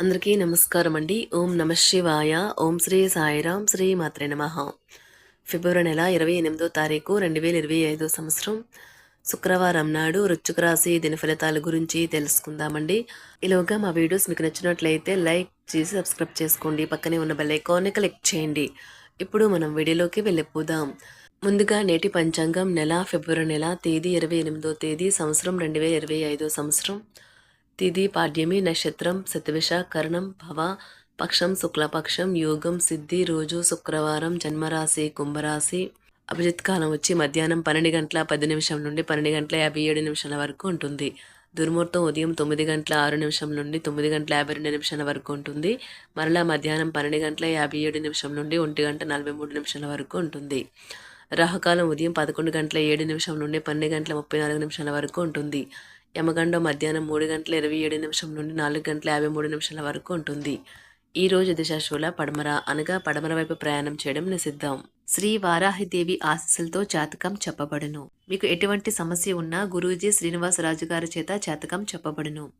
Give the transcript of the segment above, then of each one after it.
అందరికీ నమస్కారం అండి ఓం నమ శివాయ. ఓం శ్రీ సాయిరాం శ్రీ మాత్రే నమ. ఫిబ్రవరి నెల ఇరవై ఎనిమిదో తారీఖు రెండు వేల ఇరవై ఐదో సంవత్సరం. శుక్రవారం నాడు వృశ్చిక రాశి దిన ఫలితాల గురించి తెలుసుకుందామండి. ఇలాగా మా వీడియోస్ మీకు నచ్చినట్లయితే లైక్ చేసి సబ్స్క్రైబ్ చేసుకోండి. పక్కనే ఉన్న బెల్ ఐకాన్ని క్లిక్ చేయండి. ఇప్పుడు మనం వీడియోలోకి వెళ్ళిపోదాం. ముందుగా నేటి పంచాంగం నెల ఫిబ్రవరి నెల తేదీ ఇరవై ఎనిమిదో తేదీ సంవత్సరం రెండు వేల ఇరవై ఐదో సంవత్సరం. తిథి పాడ్యమి నక్షత్రం శతవిష కరణం భవ పక్షం శుక్లపక్షం యోగం సిద్ధి రోజు శుక్రవారం జన్మరాశి కుంభరాశి. అభిజిత్ కాలం వచ్చి మధ్యాహ్నం పన్నెండు గంటల పది నిమిషం నుండి పన్నెండు గంటల యాభై ఏడు నిమిషాల వరకు ఉంటుంది. దుర్ముహూర్తం ఉదయం తొమ్మిది గంటల ఆరు నిమిషం నుండి తొమ్మిది గంటల యాభై రెండు నిమిషాల వరకు ఉంటుంది. మరలా మధ్యాహ్నం పన్నెండు గంటల యాభై ఏడు నిమిషం నుండి ఒంటి గంట నలభై మూడు నిమిషాల వరకు ఉంటుంది. రాహుకాలం ఉదయం పదకొండు గంటల ఏడు నిమిషం నుండి పన్నెండు గంటల ముప్పై నాలుగు నిమిషాల వరకు ఉంటుంది. యమగండం మధ్యాహ్నం మూడు గంటల ఇరవై ఏడు నిమిషం నుండి నాలుగు గంటల యాభై మూడు నిమిషాల వరకు ఉంటుంది. ఈ రోజు దిశాశూల పడమర అనగా పడమర వైపు ప్రయాణం చేయడం నిషిద్ధం. శ్రీ వారాహిదేవి ఆశీస్సులతో జాతకం చెప్పబడును. మీకు ఎటువంటి సమస్య ఉన్నా గురూజీ శ్రీనివాసరాజు గారి చేత జాతకం చెప్పబడును.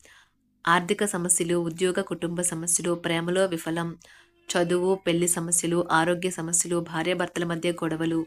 ఆర్థిక సమస్యలు ఉద్యోగ కుటుంబ సమస్యలు ప్రేమలో విఫలం చదువు పెళ్ళి సమస్యలు ఆరోగ్య సమస్యలు భార్యాభర్తల మధ్య గొడవలు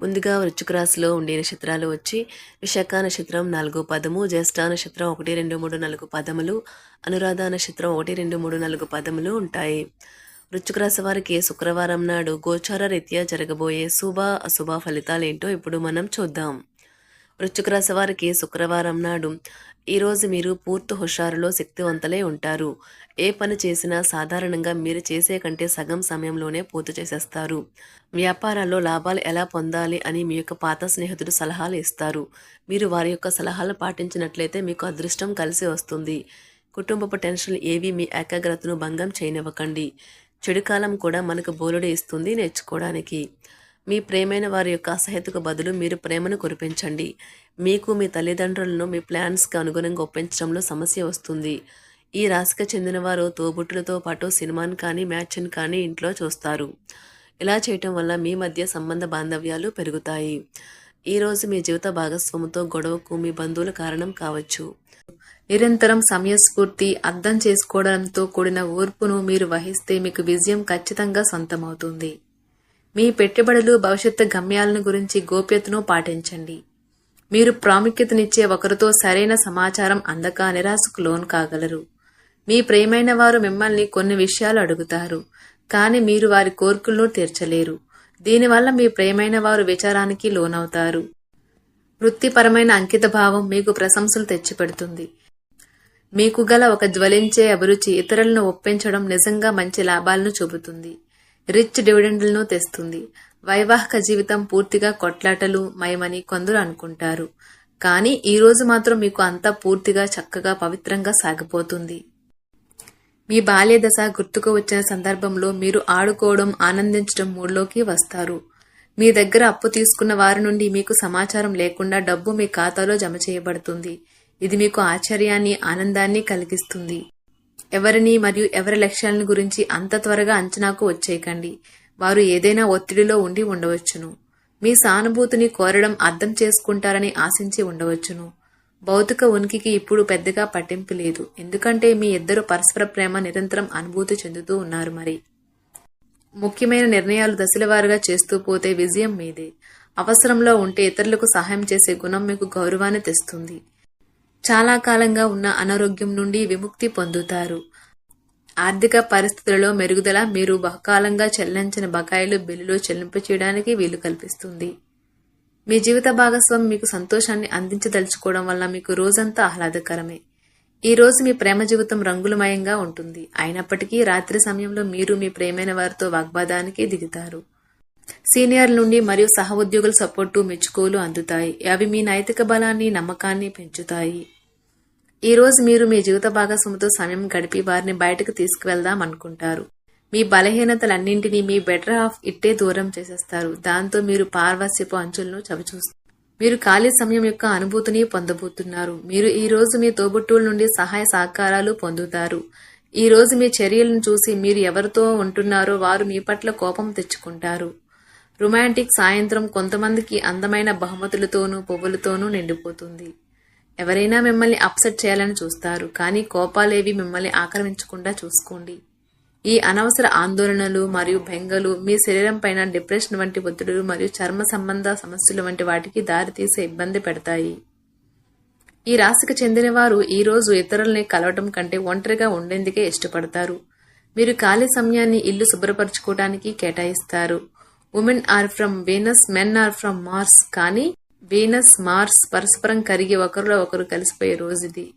ముందుగా వృశ్చిక రాశిలో ఉండే నక్షత్రాలు వచ్చి విశాఖ నక్షత్రం నాలుగు పదము జ్యేష్ఠ నక్షత్రం ఒకటి రెండు మూడు నాలుగు పదములు అనురాధ నక్షత్రం ఒకటి రెండు మూడు నాలుగు పదములు ఉంటాయి. వృశ్చిక రాశి వారికి శుక్రవారం నాడు గోచార రీత్యా జరగబోయే శుభ అశుభ ఫలితాలు ఏంటో ఇప్పుడు మనం చూద్దాం. వృశ్చిక రాశి వారికి శుక్రవారం నాడు ఈరోజు మీరు పూర్తి హుషారులో శక్తివంతులై ఉంటారు. ఏ పని చేసినా సాధారణంగా మీరు చేసే కంటే సగం సమయంలోనే పూర్తి చేసేస్తారు. వ్యాపారాల్లో లాభాలు ఎలా పొందాలి అని మీ యొక్క పాత స్నేహితుడు సలహాలు ఇస్తారు. మీరు వారి యొక్క సలహాలు పాటించినట్లయితే మీకు అదృష్టం కలిసి వస్తుంది. కుటుంబపు టెన్షన్లు ఏవి మీ ఏకాగ్రతను భంగం చేయనివ్వకండి. చెడుకాలం కూడా మనకు బోలుడు ఇస్తుంది నేర్చుకోవడానికి. మీ ప్రేమైన వారి యొక్క అసహ్యతకు బదులు మీరు ప్రేమను కురిపించండి. మీకు మీ తల్లిదండ్రులను మీ ప్లాన్స్కి అనుగుణంగా ఒప్పించడంలో సమస్య వస్తుంది. ఈ రాశికి చెందిన వారు తోబుట్టులతో పాటు సినిమాని కానీ మ్యాచ్ని కానీ ఇంట్లో చూస్తారు. ఇలా చేయటం వల్ల మీ మధ్య సంబంధ బాంధవ్యాలు పెరుగుతాయి. ఈరోజు మీ జీవిత భాగస్వామితో గొడవకు మీ బంధువుల కారణం కావచ్చు. నిరంతరం సమయస్ఫూర్తి అర్థం చేసుకోవడంతో కూడిన ఓర్పును మీరు వహిస్తే మీకు విజయం ఖచ్చితంగా సొంతమవుతుంది. మీ పెట్టుబడులు భవిష్యత్తు గమ్యాలను గురించి గోప్యతను పాటించండి. మీరు ప్రాముఖ్యతనిచ్చే ఒకరితో సరైన సమాచారం అందక నిరాశకు లోన్ కాగలరు. మీ ప్రేమైన వారు మిమ్మల్ని కొన్ని విషయాలు అడుగుతారు కానీ మీరు వారి కోరికలను తీర్చలేరు. దీనివల్ల మీ ప్రేమైన వారు విచారానికి లోనవుతారు. వృత్తిపరమైన అంకిత భావం మీకు ప్రశంసలు తెచ్చిపెడుతుంది. మీకు గల ఒక జ్వలించే అభిరుచి ఇతరులను ఒప్పించడం నిజంగా మంచి లాభాలను చూపుతుంది. రిచ్ డివిడెండ్లను తెస్తుంది. వైవాహిక జీవితం పూర్తిగా కొట్లాటలు మయమని కొందరు అనుకుంటారు. కానీ ఈ రోజు మాత్రం మీకు అంతా పూర్తిగా చక్కగా పవిత్రంగా సాగిపోతుంది. మీ బాల్య దశ గుర్తుకు వచ్చిన సందర్భంలో మీరు ఆడుకోవడం ఆనందించడం మూడ్లోకి వస్తారు. మీ దగ్గర అప్పు తీసుకున్న వారి నుండి మీకు సమాచారం లేకుండా డబ్బు మీ ఖాతాలో జమ చేయబడుతుంది. ఇది మీకు ఆశ్చర్యాన్ని ఆనందాన్ని కలిగిస్తుంది. ఎవరిని మరియు ఎవరి లక్ష్యాలను గురించి అంత త్వరగా అంచనాకు వచ్చేయకండి. వారు ఏదైనా ఒత్తిడిలో ఉండి ఉండవచ్చును. మీ సానుభూతిని కోరడం అర్థం చేసుకుంటారని ఆశించి ఉండవచ్చును. భౌతిక ఉనికికి ఇప్పుడు పెద్దగా పట్టింపు లేదు. ఎందుకంటే మీ ఇద్దరు పరస్పర ప్రేమ నిరంతరం అనుభూతి చెందుతూ ఉన్నారు మరి. ముఖ్యమైన నిర్ణయాలు దశలవారుగా చేస్తూ పోతే విజయం మీదే. అవసరంలో ఉంటే ఇతరులకు సహాయం చేసే గుణం మీకు గౌరవాన్ని తెస్తుంది. చాలా కాలంగా ఉన్న అనారోగ్యం నుండి విముక్తి పొందుతారు. ఆర్థిక పరిస్థితులలో మెరుగుదల మీరు బహుకాలంగా చెల్లించిన బకాయిలు బిల్లులు చెల్లింపు చేయడానికి వీలు కల్పిస్తుంది. మీ జీవిత భాగస్వామి మీకు సంతోషాన్ని అందించదలుచుకోవడం వల్ల మీకు రోజంతా ఆహ్లాదకరమే. ఈ రోజు మీ ప్రేమ జీవితం రంగులమయంగా ఉంటుంది. అయినప్పటికీ రాత్రి సమయంలో మీరు మీ ప్రేమైన వారితో వాగ్వాదానికి దిగుతారు. సీనియర్ల నుండి మరియు సహ ఉద్యోగుల సపోర్టు మెచ్చుకోలు అందుతాయి. అవి మీ నైతిక బలాన్ని నమ్మకాన్ని పెంచుతాయి. ఈ రోజు మీరు మీ జీవిత భాగస్వామితో సమయం గడిపి వారిని బయటకు తీసుకువెళ్దాం అనుకుంటారు. మీ బలహీనతలన్నింటినీ మీ బెటర్ ఆఫ్ ఇట్టే దూరం చేసేస్తారు. దాంతో మీరు పార్వస్యపు అంచులను చవిచూస్తారు. మీరు ఖాళీ సమయం యొక్క అనుభూతిని పొందబోతున్నారు. మీరు ఈ రోజు మీ తోబుట్టువుల నుండి సహాయ సహకారాలు పొందుతారు. ఈ రోజు మీ చర్యలను చూసి మీరు ఎవరితో ఉంటున్నారో వారు మీ పట్ల కోపం తెచ్చుకుంటారు. రొమాంటిక్ సాయంత్రం కొంతమందికి అందమైన బహుమతులతోనూ పువ్వులతోనూ నిండిపోతుంది. ఎవరైనా మిమ్మల్ని అప్సెట్ చేయాలని చూస్తారు కానీ కోపాలేవి మిమ్మల్ని ఆక్రమించకుండా చూసుకోండి. ఈ అనవసర ఆందోళనలు మరియు బెంగలు మీ శరీరం పైన డిప్రెషన్ వంటి ఒత్తిడులు మరియు చర్మ సంబంధ సమస్యలు వంటి వాటికి దారితీసే ఇబ్బంది పెడతాయి. ఈ రాశికి చెందిన వారు ఈరోజు ఇతరుల్ని కలవటం కంటే ఒంటరిగా ఉండేందుకే ఇష్టపడతారు. మీరు ఖాళీ సమయాన్ని ఇల్లు శుభ్రపరచుకోవడానికి కేటాయిస్తారు. Women are from Venus men are from Mars కానీ వీనస్ మార్స్ పరస్పరం కరిగి ఒకరిలో ఒకరు కలిసిపోయే రోజుది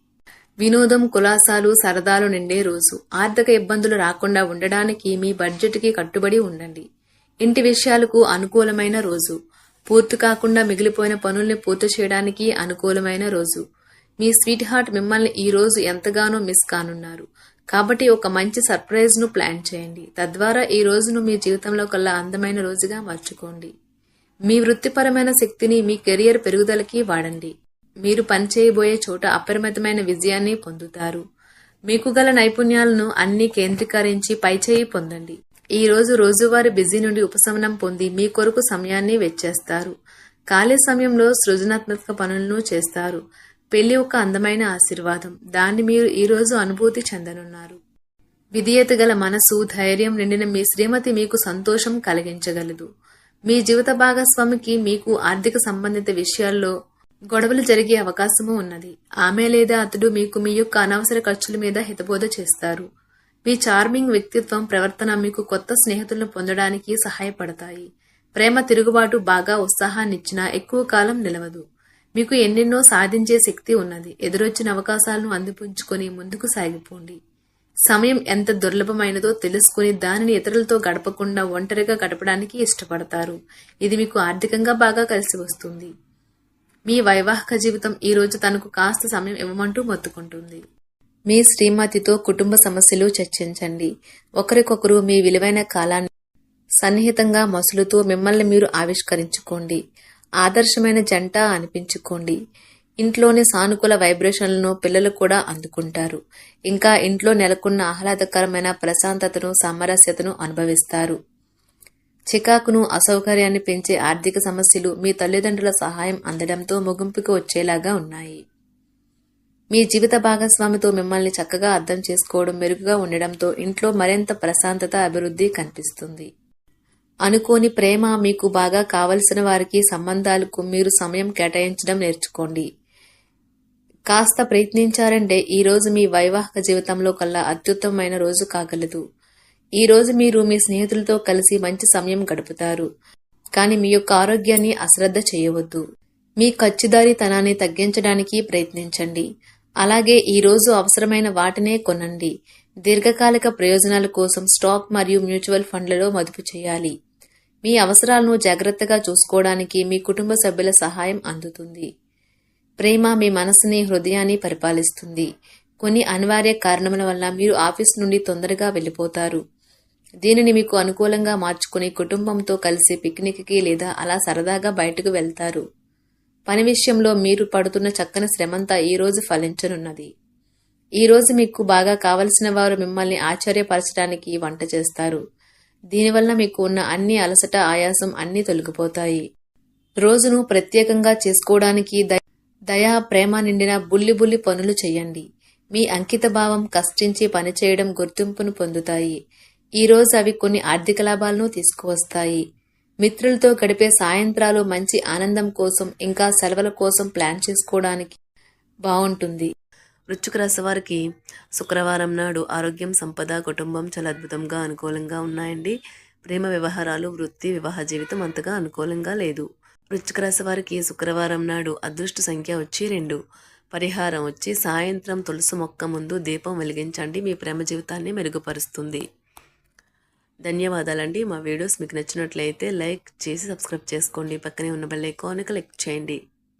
వినోదం కులాసాలు సరదాలు నిండే రోజు. ఆర్థిక ఇబ్బందులు రాకుండా ఉండడానికి మీ బడ్జెట్కి కట్టుబడి ఉండండి. ఇంటి విషయాలకు అనుకూలమైన రోజు. పూర్తి కాకుండా మిగిలిపోయిన పనుల్ని పూర్తి చేయడానికి అనుకూలమైన రోజు. మీ స్వీట్ హార్ట్ మిమ్మల్ని ఈ రోజు ఎంతగానో మిస్ కానున్నారు. కాబట్టి ఒక మంచి సర్ప్రైజ్ను ప్లాన్ చేయండి. తద్వారా ఈ రోజును మీ జీవితంలో కల్లా అందమైన రోజుగా మార్చుకోండి. మీ వృత్తిపరమైన శక్తిని మీ కెరియర్ పెరుగుదలకి వాడండి. మీరు పనిచేయబోయే చోట అపరిమితమైన విజయాన్ని పొందుతారు. మీకు గల నైపుణ్యాలను అన్ని కేంద్రీకరించి పైచేయి పొందండి. ఈ రోజు రోజువారీ బిజీ నుండి ఉపశమనం పొంది మీ కొరకు సమయాన్ని వెచ్చేస్తారు. ఖాళీ సమయంలో సృజనాత్మక పనులను చేస్తారు. పెళ్ళి ఒక అందమైన ఆశీర్వాదం. దాన్ని మీరు ఈ రోజు అనుభూతి చెందనున్నారు. విధేయత గల మనసు ధైర్యం నిండిన మీ శ్రీమతి మీకు సంతోషం కలిగించగలదు. మీ జీవిత భాగస్వామికి మీకు ఆర్థిక సంబంధిత విషయాల్లో గొడవలు జరిగే అవకాశము ఉన్నది. ఆమె లేదా అతడు మీకు మీ యొక్క అనవసర ఖర్చుల మీద హితబోధ చేస్తారు. మీ చార్మింగ్ వ్యక్తిత్వం ప్రవర్తన మీకు కొత్త స్నేహితులను పొందడానికి సహాయపడతాయి. ప్రేమ తిరుగుబాటు బాగా ఉత్సాహాన్నిచ్చినా ఎక్కువ కాలం నిలవదు. మీకు ఎన్నెన్నో సాధించే శక్తి ఉన్నది. ఎదురొచ్చిన అవకాశాలను అందిపుంచుకొని ముందుకు సాగిపోండి. సమయం ఎంత దుర్లభమైనదో తెలుసుకుని దానిని ఇతరులతో గడపకుండా ఒంటరిగా గడపడానికి ఇష్టపడతారు. ఇది మీకు ఆర్థికంగా బాగా కలిసి వస్తుంది. మీ వైవాహిక జీవితం ఈ రోజు తనకు కాస్త సమయం ఇవ్వమంటూ మొత్తుకుంటుంది. మీ శ్రీమతితో కుటుంబ సమస్యలు చర్చించండి. ఒకరికొకరు మీ విలువైన కాలాన్ని సన్నిహితంగా మసులుతూ మిమ్మల్ని మీరు ఆవిష్కరించుకోండి. ఆదర్శమైన జంట అనిపించుకోండి. ఇంట్లోని సానుకూల వైబ్రేషన్లను పిల్లలు కూడా అందుకుంటారు. ఇంకా ఇంట్లో నెలకొన్న ఆహ్లాదకరమైన ప్రశాంతతను సామరస్యతను అనుభవిస్తారు. చికాకును అసౌకర్యాన్ని పెంచే ఆర్థిక సమస్యలు మీ తల్లిదండ్రుల సహాయం అందడంతో ముగింపుకు వచ్చేలాగా ఉన్నాయి. మీ జీవిత భాగస్వామితో మిమ్మల్ని చక్కగా అర్థం చేసుకోవడం మెరుగుగా ఉండడంతో ఇంట్లో మరింత ప్రశాంతత అభివృద్ధి కనిపిస్తుంది. అనుకోని ప్రేమ మీకు బాగా కావలసిన వారికి సంబంధాలకు మీరు సమయం కేటాయించడం నేర్చుకోండి. కాస్త ప్రయత్నించారంటే ఈ రోజు మీ వైవాహిక జీవితంలో కల్లా అత్యుత్తమమైన రోజు కాగలదు. ఈ రోజు మీరు మీ స్నేహితులతో కలిసి మంచి సమయం గడుపుతారు. కానీ మీ యొక్క ఆరోగ్యాన్ని అశ్రద్ధ చేయవద్దు. మీ ఖర్చుదారీతనాన్ని తగ్గించడానికి ప్రయత్నించండి. అలాగే ఈ రోజు అవసరమైన వాటినే కొనండి. దీర్ఘకాలిక ప్రయోజనాల కోసం స్టాక్ మరియు మ్యూచువల్ ఫండ్లలో మదుపు చేయాలి. మీ అవసరాలను జాగ్రత్తగా చూసుకోవడానికి మీ కుటుంబ సభ్యుల సహాయం అందుతుంది. ప్రేమ మీ మనసుని హృదయాన్ని పరిపాలిస్తుంది. కొన్ని అనివార్య కారణముల వల్ల మీరు ఆఫీస్ నుండి తొందరగా వెళ్ళిపోతారు. దీనిని మీకు అనుకూలంగా మార్చుకుని కుటుంబంతో కలిసి పిక్నిక్కి లేదా అలా సరదాగా బయటకు వెళ్తారు. పని విషయంలో మీరు పడుతున్న చక్కని శ్రమంతా ఈ రోజు ఫలించనున్నది. ఈ రోజు మీకు బాగా కావలసిన వారు మిమ్మల్ని ఆశ్చర్యపరచడానికి వంట చేస్తారు. దీనివల్ల మీకు ఉన్న అన్ని అలసట ఆయాసం అన్నీ తొలగిపోతాయి. రోజును ప్రత్యేకంగా చేసుకోవడానికి దయా ప్రేమ నిండిన బుల్లి బుల్లి పనులు చేయండి మీ అంకిత భావం కష్టించి పనిచేయడం గుర్తింపును పొందుతాయి. ఈ రోజు అవి కొన్ని ఆర్థిక లాభాలను తీసుకువస్తాయి. మిత్రులతో గడిపే సాయంత్రాలు మంచి ఆనందం కోసం ఇంకా సెలవుల కోసం ప్లాన్ చేసుకోవడానికి బాగుంటుంది వృశ్చిక రాశివారికి శుక్రవారం నాడు ఆరోగ్యం సంపద కుటుంబం చాలా అద్భుతంగా అనుకూలంగా ఉన్నాయండి. ప్రేమ వ్యవహారాలు వృత్తి వివాహ జీవితం అంతగా అనుకూలంగా లేదు. వృశ్చిక రాశి వారికి శుక్రవారం నాడు అదృష్ట సంఖ్య వచ్చి రెండు. పరిహారం వచ్చి సాయంత్రం తులసి మొక్క ముందు దీపం వెలిగించండి. మీ ప్రేమ జీవితాన్ని మెరుగుపరుస్తుంది. ధన్యవాదాలండి. మా వీడియోస్ మీకు నచ్చినట్లయితే లైక్ చేసి సబ్స్క్రైబ్ చేసుకోండి. పక్కనే ఉన్న బెల్ ఐకాన్ క్లిక్ చేయండి.